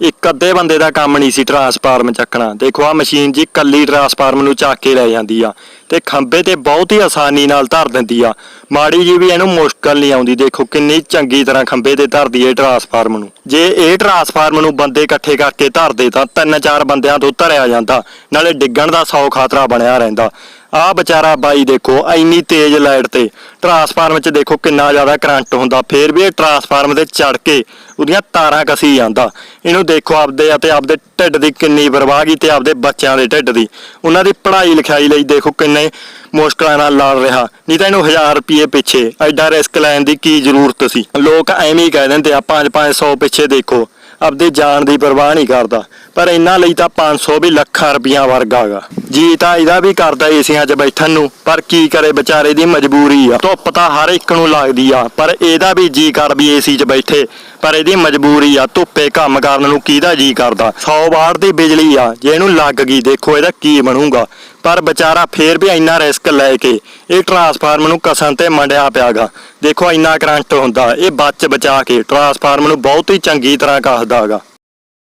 ਇੱਕ ਅੱਧੇ ਬੰਦੇ ਦਾ ਕੰਮ ਨਹੀਂ ਸੀ ਟਰਾਂਸਫਾਰਮ ਚੱਕਣਾ। ਦੇਖੋ ਆ ਮਸ਼ੀਨ ਜੀ ਕੱਲੀ ਟਰਾਂਸਫਾਰਮ ਨੂੰ ਚੱਕ ਕੇ ਲੈ ਜਾਂਦੀ ਆ। ਤੇ ਖੰਬੇ ਤੇ ਬਹੁਤ ਹੀ ਆਸਾਨੀ ਨਾਲ ਧਰ ਦਿੰਦੀ ਆ। ਮਾੜੀ ਜੀ ਵੀ ਇਹਨੂੰ ਮੁਸ਼ਕਲ ਨਹੀਂ ਆਉਂਦੀ। ਦੇਖੋ ਕਿੰਨੀ ਚੰਗੀ ਤਰ੍ਹਾਂ ਖੰਬੇ ਤੇ ਧਰਦੀ ਏ ਟਰਾਂਸਫਾਰਮ ਨੂੰ। ਜੇ ਇਹ ਟਰਾਂਸਫਾਰਮ ਨੂੰ ਬੰਦੇ ਇਕੱਠੇ ਕਰਕੇ ਧਰਦੇ ਤਾਂ ਤਿੰਨ ਚਾਰ ਬੰਦਿਆਂ ਤੋਂ ਧਰਿਆ ਜਾਂਦਾ। ਨਾਲੇ ਡਿੱਗਣ ਦਾ ਸੌ ਖਤਰਾ ਬਣਿਆ ਰਹਿੰਦਾ। ਆ ਵਿਚਾਰਾ ਬਾਈ ਦੇਖੋ, ਇੰਨੀ ਤੇਜ਼ ਲਾਈਟ ਤੇ ਟਰਾਂਸਫਾਰਮ 'ਚ ਦੇਖੋ ਕਿੰਨਾ ਜ਼ਿਆਦਾ ਕਰੰਟ ਹੁੰਦਾ। ਫੇਰ ਵੀ ਇਹ ਟਰਾਂਸਫਾਰਮ ਤੇ ਚੜ ਕੇ ਉਹਦੀਆਂ ਤਾਰਾਂ ਕਸੀ ਜਾਂਦਾ। ਇਹਨੂੰ ਦੇਖੋ ਆਪਦੇ ਅਤੇ ਆਪਦੇ ਢਿੱਡ ਦੀ ਕਿੰਨੀ ਪਰਵਾਹ ਤੇ ਆਪਦੇ ਬੱਚਿਆਂ ਦੇ ਢਿੱਡ ਦੀ। ਉਹਨਾਂ ਦੀ ਪੜ੍ਹਾਈ ਲਿਖਾਈ ਲਈ ਦੇਖੋ ਕਿੰਨੇ ਮੁਸ਼ਕਲਾਂ ਨਾਲ ਲੜ ਰਿਹਾ। ਨਹੀਂ ਤਾਂ ਇਹਨੂੰ 1000 ਰੁਪਏ ਪਿੱਛੇ, ਐਡਾ ਰਿਸਕ ਲੈਣ ਦੀ ਕੀ ਜ਼ਰੂਰਤ ਸੀ? ਲੋਕ ਐਵੇਂ ਹੀ ਕਹਿ ਦਿੰਦੇ ਆ 5-500 ਪਿੱਛੇ ਦੇਖੋ। ਆਪਦੇ ਜਾਨ ਦੀ ਪਰਵਾਹ ਨਹੀਂ ਕਰਦਾ। ਪਰ ਇਹਨਾਂ ਲਈ ਤਾਂ 500 ਵੀ ਲੱਖਾਂ ਰੁਪਈਆ ਵਰਗਾ ਹੈਗਾ। ਜੀ ਤਾਂ ਇਹਦਾ ਵੀ ਕਰਦਾ ਏਸੀਆਂ 'ਚ ਬੈਠਣ ਨੂੰ, ਪਰ ਕੀ ਕਰੇ ਵਿਚਾਰੇ ਦੀ ਮਜਬੂਰੀ ਆ। ਧੁੱਪ ਤਾਂ ਹਰ ਇੱਕ ਨੂੰ ਲੱਗਦੀ ਆ, ਪਰ ਇਹਦਾ ਵੀ ਜੀ ਕਰ ਵੀ ਏਸੀ 'ਚ ਬੈਠੇ, ਪਰ ਇਹਦੀ ਮਜਬੂਰੀ ਆ ਧੁੱਪੇ ਕੰਮ ਕਰਨ ਨੂੰ ਕਿਹਦਾ ਜੀ ਕਰਦਾ। 100 ਵਾਟ ਦੀ ਬਿਜਲੀ ਆ, ਜੇ ਇਹਨੂੰ ਲੱਗ ਗਈ, ਦੇਖੋ ਇਹਦਾ ਕੀ ਬਣੂਗਾ। ਪਰ ਵਿਚਾਰਾ ਫੇਰ ਵੀ ਇੰਨਾ ਰਿਸਕ ਲੈ ਕੇ, ਇਹ ਟਰਾਂਸਫਾਰਮ ਨੂੰ ਕਸਣ ਤੇ ਮੰਡਿਆ ਪਿਆਗਾ ਦੇਖੋ ਇੰਨਾ ਕਰੰਟ ਹੁੰਦਾ, ਇਹ ਬਚ ਬਚਾ ਕੇ ਟਰਾਂਸਫਾਰਮ ਨੂੰ ਬਹੁਤ ਹੀ ਚੰਗੀ ਤਰ੍ਹਾਂ ਕੱਸਦਾ ਹੈਗਾ।